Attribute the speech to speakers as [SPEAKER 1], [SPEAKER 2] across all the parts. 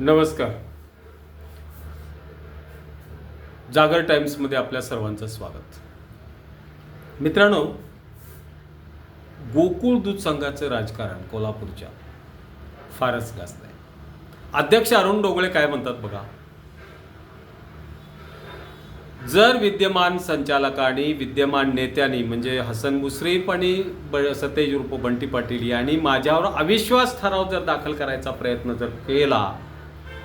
[SPEAKER 1] नमस्कार. जागर टाइम्समध्ये आपल्या सर्वांचं स्वागत. मित्रांनो गोकुळ दूध संघाचं राजकारण कोल्हापूरच्या फारच गाजत आहे अध्यक्ष अरुण डोगळे काय म्हणतात बघा? जर विद्यमान संचालकांनी विद्यमान नेत्यांनी म्हणजे हसन मुश्रीफ आणि ब सतेज उर्फ बंटी पाटील यांनी माझ्यावर अविश्वास ठराव जर दाखल करायचा प्रयत्न जर केला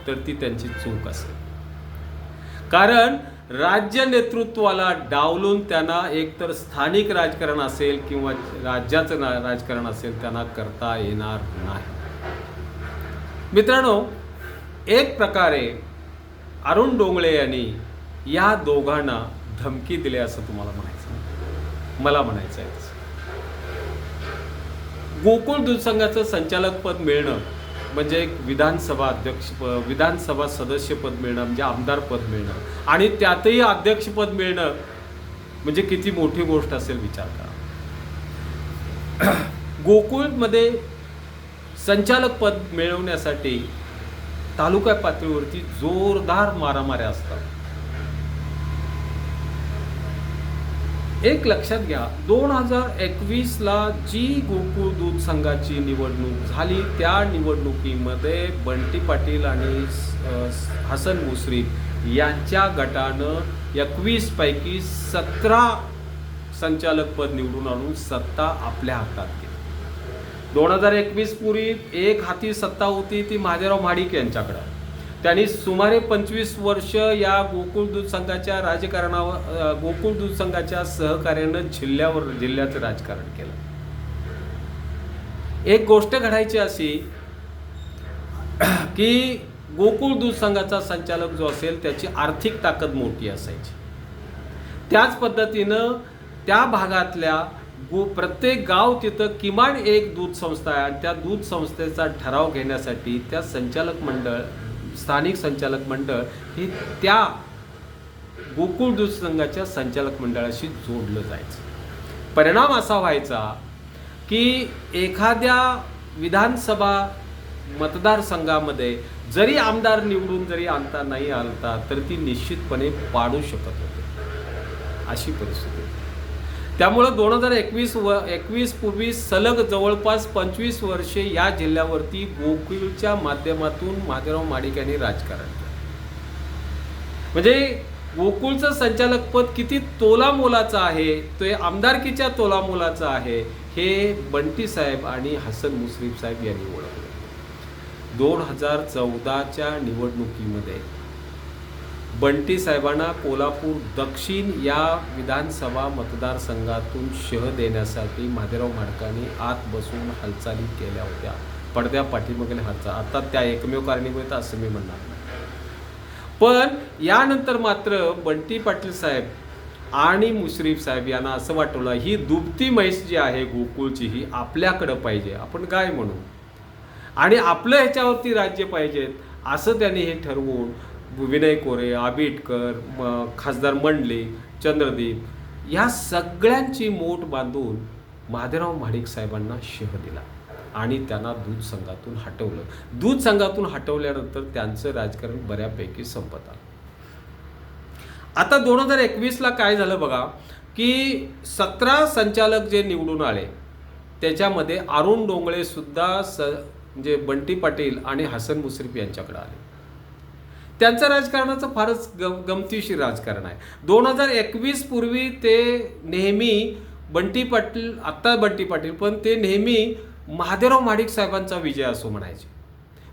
[SPEAKER 1] तर ती त्यांची चूक असेल. कारण राज्य नेतृत्वाला डावलून त्यांना एकतर स्थानिक राजकारण असेल किंवा राज्याचं राजकारण असेल त्यांना करता येणार नाही. मित्रांनो एक प्रकारे अरुण डोंगळे यांनी या दोघांना धमकी दिली असं तुम्हाला म्हणायचं मला म्हणायचं आहे गोकुळ दूध संचालकपद मिळणं म्हणजे एक विधानसभा अध्यक्ष विधानसभा सदस्यपद मिळणं म्हणजे आमदार पद मिळणं. आणि त्यातही अध्यक्षपद मिळणं म्हणजे किती मोठी गोष्ट असेल विचार करा. गोकुळमध्ये संचालक पद मिळवण्यासाठी तालुका पातळीवरती जोरदार मारामाऱ्या असतात. एक लक्षात घ्या दोन हजार एकवीसला जी गोकुळ दूध संघाची निवडणूक झाली त्या निवडणुकीमध्ये बंटी पाटील आणि हसन मुश्रीफ यांच्या गटानं एकवीसपैकी सतरा संचालकपद निवडून आणून सत्ता आपल्या हातात घेतली. दोन हजार एकवीस पूर्वी एक हाती सत्ता होती ती महादेवराव महाडिक यांच्याकडं. त्यांनी सुमारे पंचवीस वर्ष या गोकुळ दूध संघाच्या राजकारणावर गोकुळ दूध संघाच्या सहकार्यानं जिल्ह्यावर जिल्ह्याचं राजकारण केलं. एक गोष्ट घडायची अशी की गोकुळ दूध संघाचा संचालक जो असेल त्याची आर्थिक ताकद मोठी असायची. त्याच पद्धतीनं त्या भागातल्या गो प्रत्येक गाव तिथं किमान एक दूध संस्था आहे आणि त्या दूध संस्थेचा ठराव घेण्यासाठी त्या संचालक मंडळ स्थानिक संचालक मंडळ हे त्या गोकुळ दूध संघाच्या संचालक मंडळाशी जोडलं जायचं. परिणाम असा व्हायचा की एखाद्या विधानसभा मतदारसंघामध्ये जरी आमदार निवडून जरी आणता नाही आलता तर ती निश्चितपणे पाडू शकत होते. अशी परिस्थिती. त्यामुळं दोन हजार एकवीस व एकवीस पूर्वी सलग जवळपास पंचवीस वर्षे या जिल्ह्यावरती गोकुळच्या माध्यमातून माधवराव माडिक यांनी राजकारण केलं. म्हणजे गोकुळचं संचालकपद किती तोलामोलाचं आहे तो आमदारकीच्या तोलामोलाचं आहे हे बंटी साहेब आणि हसन मुश्रीफ साहेब यांनी ओळखलं. दोन हजार चौदाच्या निवडणुकीमध्ये बंटी साहेबांना कोल्हापूर दक्षिण या विधानसभा मतदारसंघातून शह देण्यासाठी महादेवराव माडकांनी आत बसून हालचाली केल्या होत्या. पडद्या पाठीमागील हालचाल. आता त्या एकमेव कारणीभूत असं मी म्हणणार नाही. पण यानंतर मात्र बंटी पाटील साहेब आणि मुश्रीफ साहेब यांना असं वाटवलं ही दुबती म्हैस जी आहे गोकुळची ही आपल्याकडं पाहिजे. आपण काय म्हणू? आणि आपलं ह्याच्यावरती राज्य पाहिजेत असं त्यांनी हे ठरवून विनय कोरे आबिटकर म- खासदार मंडले चंद्रदीप या सगळ्यांची मोठ बांधून महादेवराव म्हाडिक साहेबांना शेह दिला. आणि त्यांना दूध संघातून हटवलं. दूध संघातून हटवल्यानंतर त्यांचं राजकारण बऱ्यापैकी संपत आलं. आता दोन हजार एकवीसला काय झालं बघा की सतरा संचालक जे निवडून आले त्याच्यामध्ये अरुण डोंगळे सुद्धा स म्हणजे बंटी पाटील आणि हसन मुश्रीफ यांच्याकडे आले. त्यांचं राजकारणाचं फारच गम गमतीशीर राजकारण आहे. दोन हजार एकवीस पूर्वी ते नेहमी बंटी पाटील आत्ता बंटी पाटील पण ते नेहमी महादेवराव महाडिक साहेबांचा विजय असो म्हणायचे.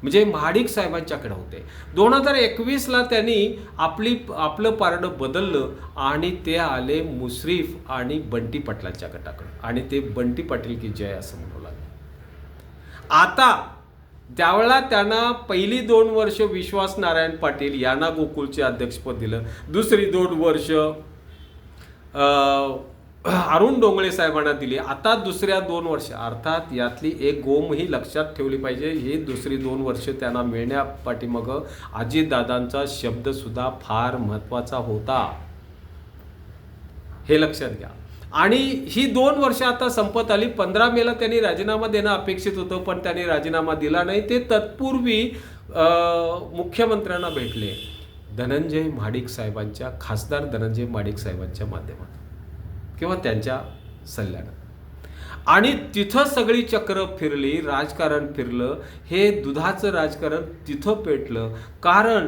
[SPEAKER 1] म्हणजे महाडिक साहेबांच्याकडे होते. दोन हजार एकवीसला त्यांनी आपली आपलं पारडं बदललं आणि ते आले मुश्रीफ आणि बंटी पाटलांच्या गटाकडे आणि ते बंटी पाटील की जय असं म्हणू लागले. आता त्यावेळेला त्यांना पहिली दोन वर्ष विश्वास नारायण पाटील यांना गोकुळचे अध्यक्षपद दिलं. दुसरी दोन वर्ष अरुण डोंगळे साहेबांना दिली. आता दुसऱ्या दोन वर्ष अर्थात यातली एक गोम ही लक्षात ठेवली पाहिजे. ही दुसरी दोन वर्ष त्यांना मिळण्या पाठीमागं अजितदादांचा शब्दसुद्धा फार महत्त्वाचा होता. हे लक्षात घ्या. आणि ही दोन वर्ष आता संपत आली. पंधरा मेला त्यांनी राजीनामा देणं अपेक्षित होतं पण त्यांनी राजीनामा दिला नाही. ते तत्पूर्वी मुख्यमंत्र्यांना भेटले. धनंजय महाडिक साहेबांच्या खासदार धनंजय महाडिक साहेबांच्या माध्यमातून किंवा त्यांच्या सल्ल्यानं. आणि तिथं सगळी चक्र फिरली राजकारण फिरलं. हे दुधाचं राजकारण तिथं पेटलं. कारण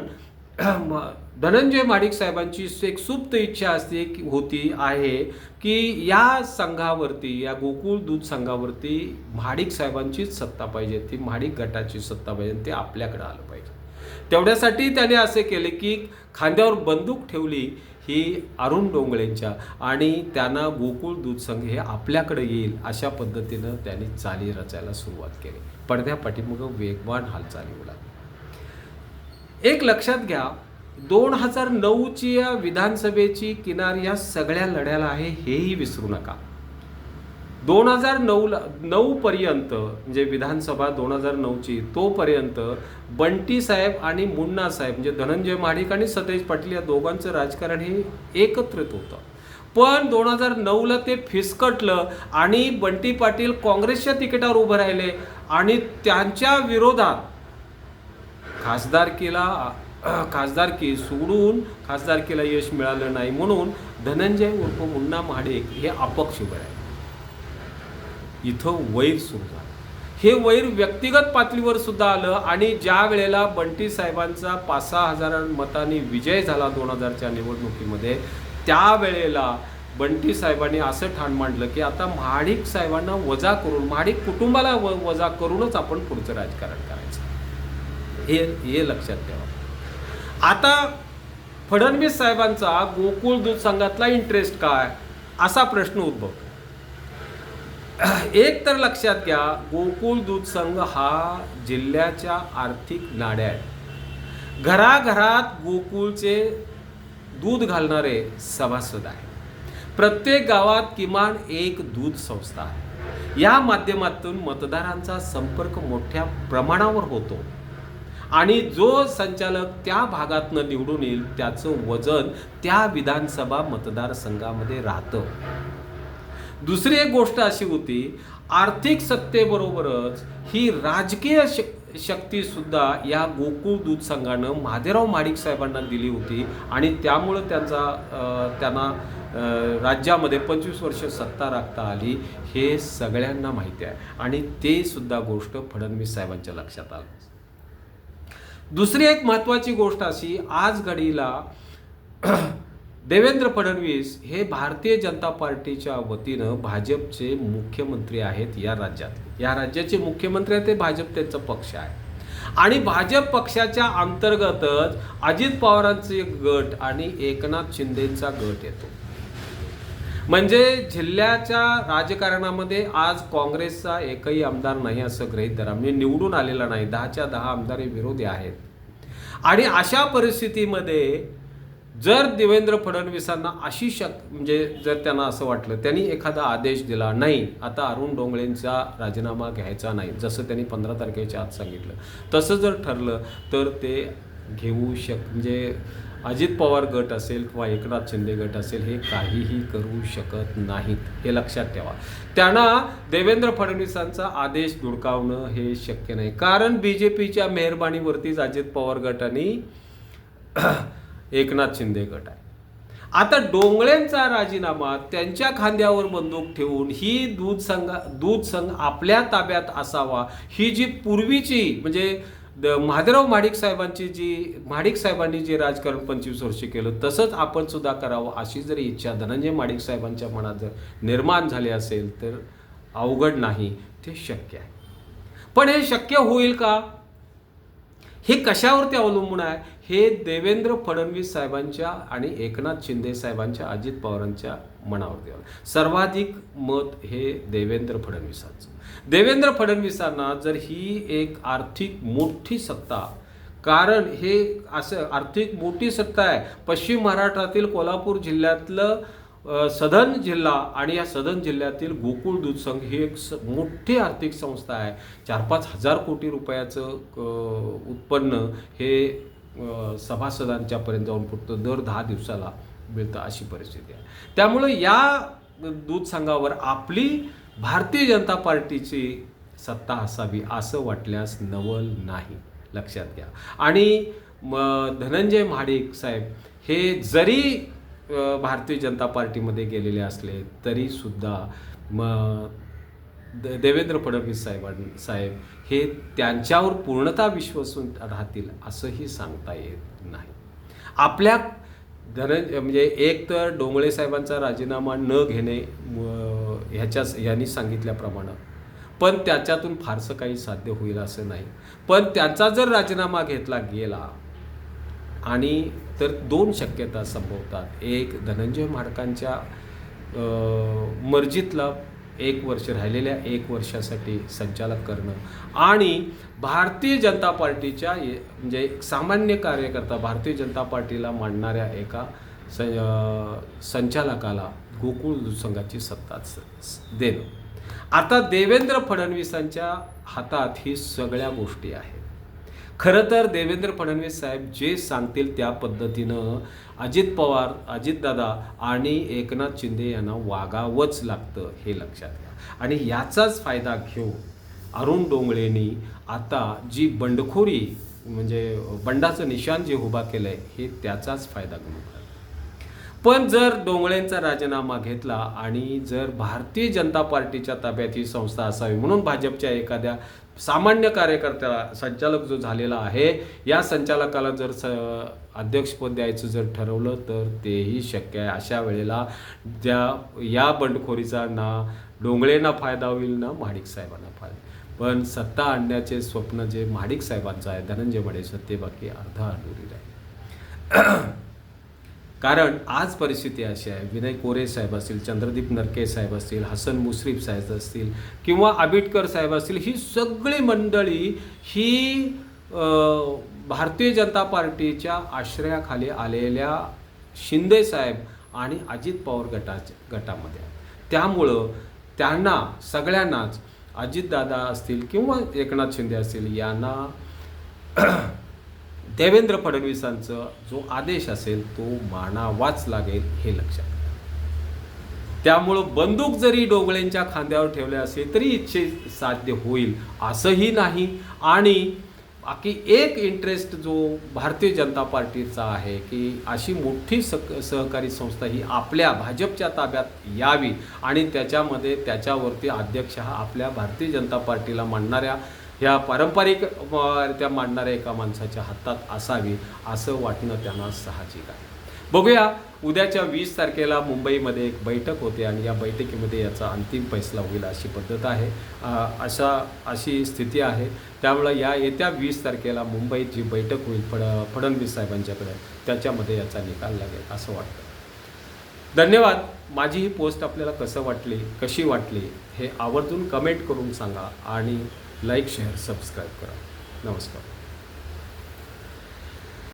[SPEAKER 1] म- धनंजय माडिक साहेबांची एक सुप्त इच्छा असते की होती आहे की या संघावरती या गोकुळ दूध संघावरती महाडिक साहेबांचीच सत्ता पाहिजे ती महाडिक गटाची सत्ता पाहिजे ते आपल्याकडे आलं पाहिजे. तेवढ्यासाठी त्याने असे केले की खांद्यावर बंदूक ठेवली ही अरुण डोंगळेंच्या आणि त्यांना गोकुळ दूध संघ हे आपल्याकडे येईल अशा पद्धतीनं त्यांनी चाली रचायला सुरुवात केली. पडद्या पाठीमागं वेगवान हालचाली होऊ एक लक्षात घ्या दोन हजार नऊची या विधानसभेची किनार या सगळ्या लढ्याला आहे हेही विसरू नका. दोन हजार नऊला नऊपर्यंत म्हणजे विधानसभा दोन हजार नऊची तोपर्यंत बंटी साहेब आणि मुन्ना साहेब म्हणजे धनंजय महाडिक आणि सतेज पाटील या दोघांचं राजकारण हे एकत्रित होतं. पण दोन हजार नऊला ते फिसकटलं आणि बंटी पाटील काँग्रेसच्या तिकिटावर उभं राहिले आणि त्यांच्या विरोधात खासदारकीला खासदारकी सोडून खासदारकीला यश मिळालं नाही म्हणून धनंजय उर्फ मुन्ना महाडिक हे अपक्ष उभे आहे इथं वैर सुरू झालं. हे वैर व्यक्तिगत पातळीवर सुद्धा आलं आणि ज्या वेळेला बंटी साहेबांचा पाच सहा हजार मतांनी विजय झाला दोन हजारच्या निवडणुकीमध्ये त्यावेळेला बंटी साहेबांनी असं ठाण मांडलं की आता महाडिक साहेबांना वजा करून महाडिक कुटुंबाला व वजा करूनच आपण पुढचं राजकारण करायचं. हे हे लक्षात ठेवा. आता फडणवीस साहेबांचा गोकुळ दूध संघातला इंटरेस्ट काय? असा प्रश्न उद्भवतो एक तर लक्षात घ्या गोकुळ दूध संघ हा जिल्ह्याच्या आर्थिक नाड्या आहे घराघरात गोकुळचे दूध घालणारे सभासद आहे प्रत्येक गावात किमान एक दूध संस्था आहे. या माध्यमातून मतदारांचा संपर्क मोठ्या प्रमाणावर होतो. आणि जो संचालक त्या भागातनं निवडून येईल त्याचं वजन त्या विधानसभा मतदारसंघामध्ये राहतं. दुसरी एक गोष्ट अशी होती आर्थिक सत्तेबरोबरच ही राजकीय श शक्तीसुद्धा या गोकुळ दूध संघानं महादेराव माडिक साहेबांना दिली होती आणि त्यामुळं त्यांचा त्यांना राज्यामध्ये पंचवीस वर्ष सत्ता राखता आली हे सगळ्यांना माहिती आहे. आणि ते सुद्धा गोष्ट फडणवीस साहेबांच्या लक्षात आलं. दुसरी एक महत्त्वाची गोष्ट अशी आज घडीला देवेंद्र फडणवीस हे भारतीय जनता पार्टीच्या वतीनं भाजपचे मुख्यमंत्री आहेत या राज्यात. या राज्याचे मुख्यमंत्री आहेत ते भाजप त्यांचा पक्ष आहे. आणि भाजप पक्षाच्या अंतर्गतच अजित पवारांचे गट आणि एकनाथ शिंदेचा गट येतो. म्हणजे जिल्ह्याच्या राजकारणामध्ये आज काँग्रेसचा एकही आमदार नाही असं गृहीत धरा. म्हणजे निवडून आलेला नाही. दहाच्या दहा आमदार हे विरोधी आहेत. आणि अशा परिस्थितीमध्ये जर देवेंद्र फडणवीसांना अशी शक म्हणजे जर त्यांना असं वाटलं त्यांनी एखादा आदेश दिला नाही आता अरुण डोंगळेंचा राजीनामा घ्यायचा नाही जसं त्यांनी पंधरा तारखेच्या आत सांगितलं. तसं जर ठरलं तर ते घेऊ शक म्हणजे अजित पवार गट असेल किंवा एकनाथ शिंदे गट असेल हे काहीही करू शकत नाहीत हे लक्षात ठेवा. त्यांना देवेंद्र फडणवीसांचा आदेश धुडकावणं हे शक्य नाही. कारण बी जे पीच्या मेहरबानीवरतीच अजित पवार गट आणि एकनाथ शिंदे गट आहे. आता डोंगळेंचा राजीनामा त्यांच्या खांद्यावर बंदूक ठेवून ही दूध संघ दूध संघ आपल्या ताब्यात असावा ही जी पूर्वीची म्हणजे द महादेवराव महाडिक साहेबांची जी महाडिक साहेबांनी जे राजकारण पंचवीस वर्ष केलं तसंच आपण सुद्धा करावं अशी जर इच्छा धनंजय महाडिक साहेबांच्या मनात जर निर्माण झाली असेल तर अवघड नाही ते शक्य आहे. पण हे शक्य होईल का? हे कशावरती अवलंबून आहे? हे देवेंद्र फडणवीस साहेबांच्या आणि एकनाथ शिंदे साहेबांच्या अजित पवारांच्या मनावरती सर्वाधिक मत हे देवेंद्र फडणवीसांचं. देवेंद्र फडणवीसांना जर ही एक आर्थिक मोठी सत्ता कारण हे असं आर्थिक मोठी सत्ता आहे. पश्चिम महाराष्ट्रातील कोल्हापूर जिल्ह्यातलं सदन जिल्हा आणि या सदन जिल्ह्यातील गोकुळ दूध संघ ही एक स मोठी आर्थिक संस्था आहे. चार पाच हजार कोटी रुपयाचं उत्पन्न हे सभासदांच्यापर्यंत जाऊन फक्त दर दहा दिवसाला मिळतं अशी परिस्थिती आहे. त्यामुळं या दूध संघावर आपली भारतीय जनता पार्टीची सत्ता असावी असं वाटल्यास नवल नाही. लक्षात घ्या. आणि म धनंजय महाडिक साहेब हे जरी भारतीय जनता पार्टीमध्ये गेलेले असले तरी सुद्धा म द- देवेंद्र फडणवीस साहेबां साहेब हे त्यांच्यावर पूर्णतः विश्वासून राहतील असंही सांगता येत नाही. आपल्या धनंजय म्हणजे एक तर डोंगळे साहेबांचा राजीनामा न घेणे ह्याच्या ह्याच्याच ह्यांनी सांगितल्याप्रमाणे. पण त्याच्यातून फारसं काही साध्य होईल असं नाही. पण त्यांचा जर राजीनामा घेतला गेला आणि तर दोन शक्यता संभवतात. एक धनंजय माडकांच्या मर्जीतला एक वर्ष राहिलेल्या एक वर्षासाठी संचालक करणं. आणि भारतीय जनता पार्टीच्या म्हणजे एक सामान्य कार्यकर्ता भारतीय जनता पार्टीला मांडणाऱ्या एका स संचालकाला गोकुळ संघाची सत्ता स- देणं. आता देवेंद्र फडणवीसांच्या हातात ही सगळ्या गोष्टी आहेत. खरं तर देवेंद्र फडणवीस साहेब जे सांगतील त्या पद्धतीनं अजित पवार अजितदादा आणि एकनाथ शिंदे यांना वागावंच लागतं हे लक्षात घ्या. आणि याचाच फायदा घेऊन अरुण डोंगळेंनी आता जी बंडखोरी म्हणजे बंडाचं निशाण जे उभा केलं आहे हे त्याचाच फायदा घेऊन पण जर डोंगळेंचा राजीनामा घेतला आणि जर भारतीय जनता पार्टीच्या ताब्यात ही संस्था असावी म्हणून भाजपच्या एखाद्या सामान्य कार्यकर्त्याला संचालक जो झालेला आहे या संचालकाला जर स अध्यक्षपद द्यायचं जर ठरवलं तर तेही शक्य आहे. अशा वेळेला त्या या बंडखोरीचा ना डोंगळेंना फायदा होईल ना महाडिक साहेबांना फायदा पण सत्ता आणण्याचे स्वप्न जे महाडिक साहेबांचं आहे धनंजय बडेचं ते बाकी अर्धा अधुरी राहील. कारण आज परिस्थिती अशी आहे विनय कोरे साहेब असतील चंद्रदीप नरके साहेब असतील हसन मुश्रीफ साहेब असतील किंवा आबिटकर साहेब असतील ही सगळी मंडळी ही भारतीय जनता पार्टीच्या आश्रयाखाली आलेल्या शिंदे साहेब आणि अजित पवार गटाच्या गटामध्ये आहे. त्यामुळं त्यांना सगळ्यांनाच अजितदादा असतील किंवा एकनाथ शिंदे असतील यांना देवेंद्र फडणवीसांचा जो आदेश असेल तो मानावाच लागेल हे लक्षात त्यामुळं बंदूक जरी डोगळेंच्या खांद्यावर ठेवले असेल तरी इच्छे साध्य होईल असंही नाही. आणि बाकी एक इंटरेस्ट जो भारतीय जनता पार्टीचा आहे की अशी मोठी सक सहकारी संस्था ही आपल्या भाजपच्या ताब्यात यावी. आणि त्याच्यामध्ये त्याच्यावरती अध्यक्ष हा आपल्या भारतीय जनता पार्टीला मांडणाऱ्या ह्या पारंपरिक त्या मांडणाऱ्या एका माणसाच्या हातात असावी असं वाटणं त्यांना साहजिक आहे. बघूया उद्याच्या वीस तारखेला मुंबईमध्ये एक बैठक होते आणि या बैठकीमध्ये याचा अंतिम फैसला होईल अशी पद्धत आहे. अशा अशी स्थिती आहे. त्यामुळं या येत्या वीस तारखेला मुंबईत जी बैठक होईल फड फडणवीस साहेबांच्याकडे त्याच्यामध्ये याचा निकाल लागेल असं वाटतं. धन्यवाद. माझी ही पोस्ट आपल्याला कसं वाटली कशी वाटली हे आवर्जून कमेंट करून सांगा आणि लाईक शेअर सबस्क्राईब करा. नमस्कार.